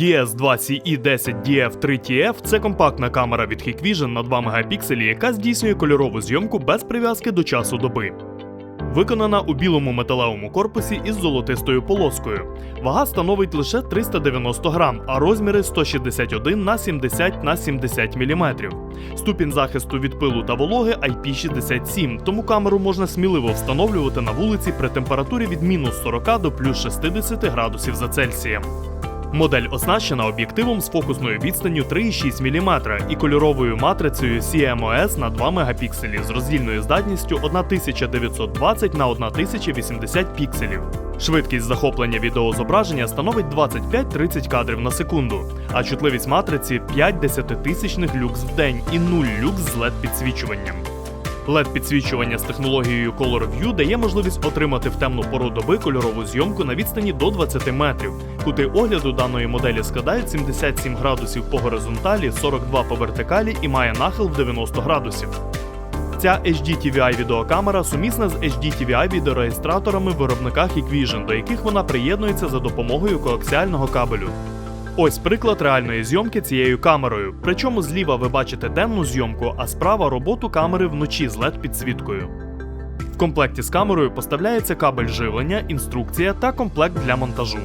DS2CE10DF3TF це компактна камера від Hikvision на 2 мегапікселі, яка здійснює кольорову зйомку без прив'язки до часу доби. Виконана у білому металевому корпусі із золотистою полоскою. Вага становить лише 390 грам, а розміри 161 на 70 на 70 мм. Ступінь захисту від пилу та вологи IP67, тому камеру можна сміливо встановлювати на вулиці при температурі від мінус 40 до плюс 60 градусів за Цельсієм. Модель оснащена об'єктивом з фокусною відстанню 3,6 мм і кольоровою матрицею CMOS на 2 мегапікселі з роздільною здатністю 1920 на 1080 пікселів. Швидкість захоплення відеозображення становить 25-30 кадрів на секунду, а чутливість матриці 5 десятитисячних люкс в день і 0 люкс з LED підсвічуванням. Led підсвічування з технологією Color View дає можливість отримати в темну пору доби кольорову зйомку на відстані до 20 метрів. Кути огляду даної моделі складають 77 градусів по горизонталі, 42 по вертикалі і має нахил в 90 градусів. Ця HD відеокамера сумісна з HD TVI відеореєстраторами виробника Hikvision, до яких вона приєднується за допомогою коаксіального кабелю. Ось приклад реальної зйомки цією камерою. Причому зліва ви бачите денну зйомку, а справа роботу камери вночі з led підсвіткою. В комплекті з камерою поставляється кабель живлення, інструкція та комплект для монтажу.